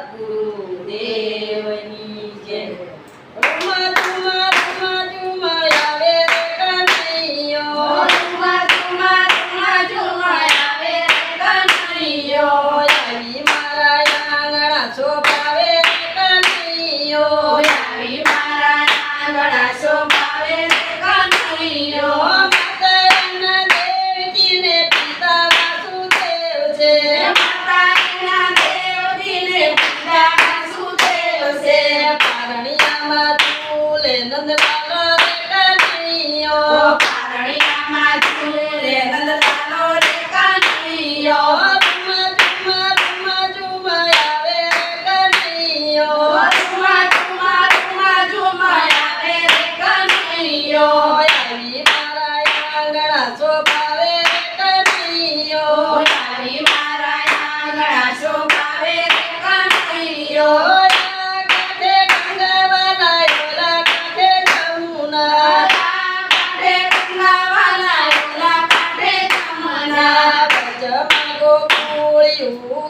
सद्गुरु Ana olho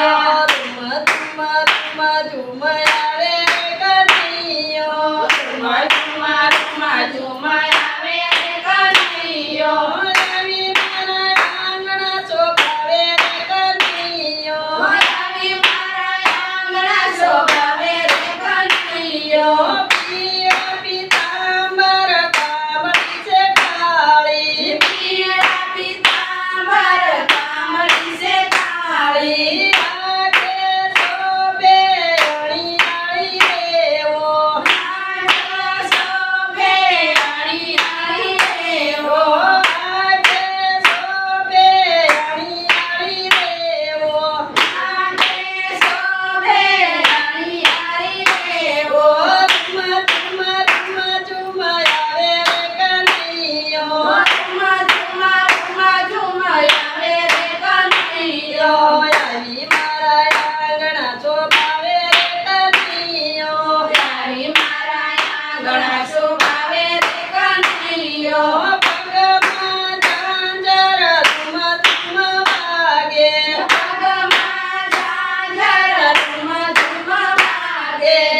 ya tum tum tum tum Yeah.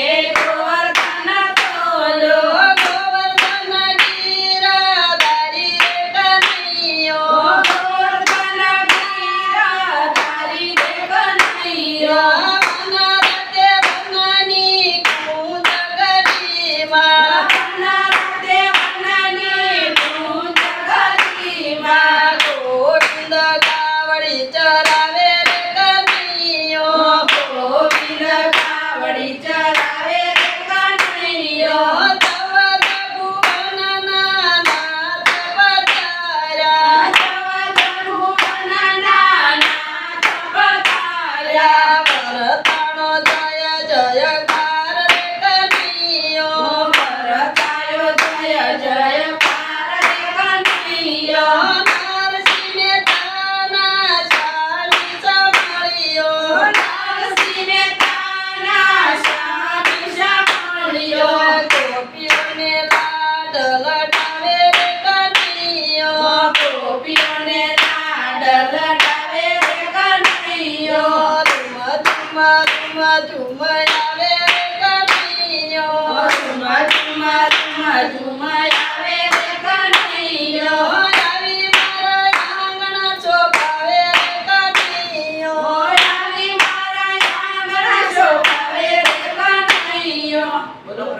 જયા પરતાણો જય જય ચુમા ચુમયા રે કનૈયો ચુમા ચુમા ચુમા ચુમયા રે કનૈયો. બોલો.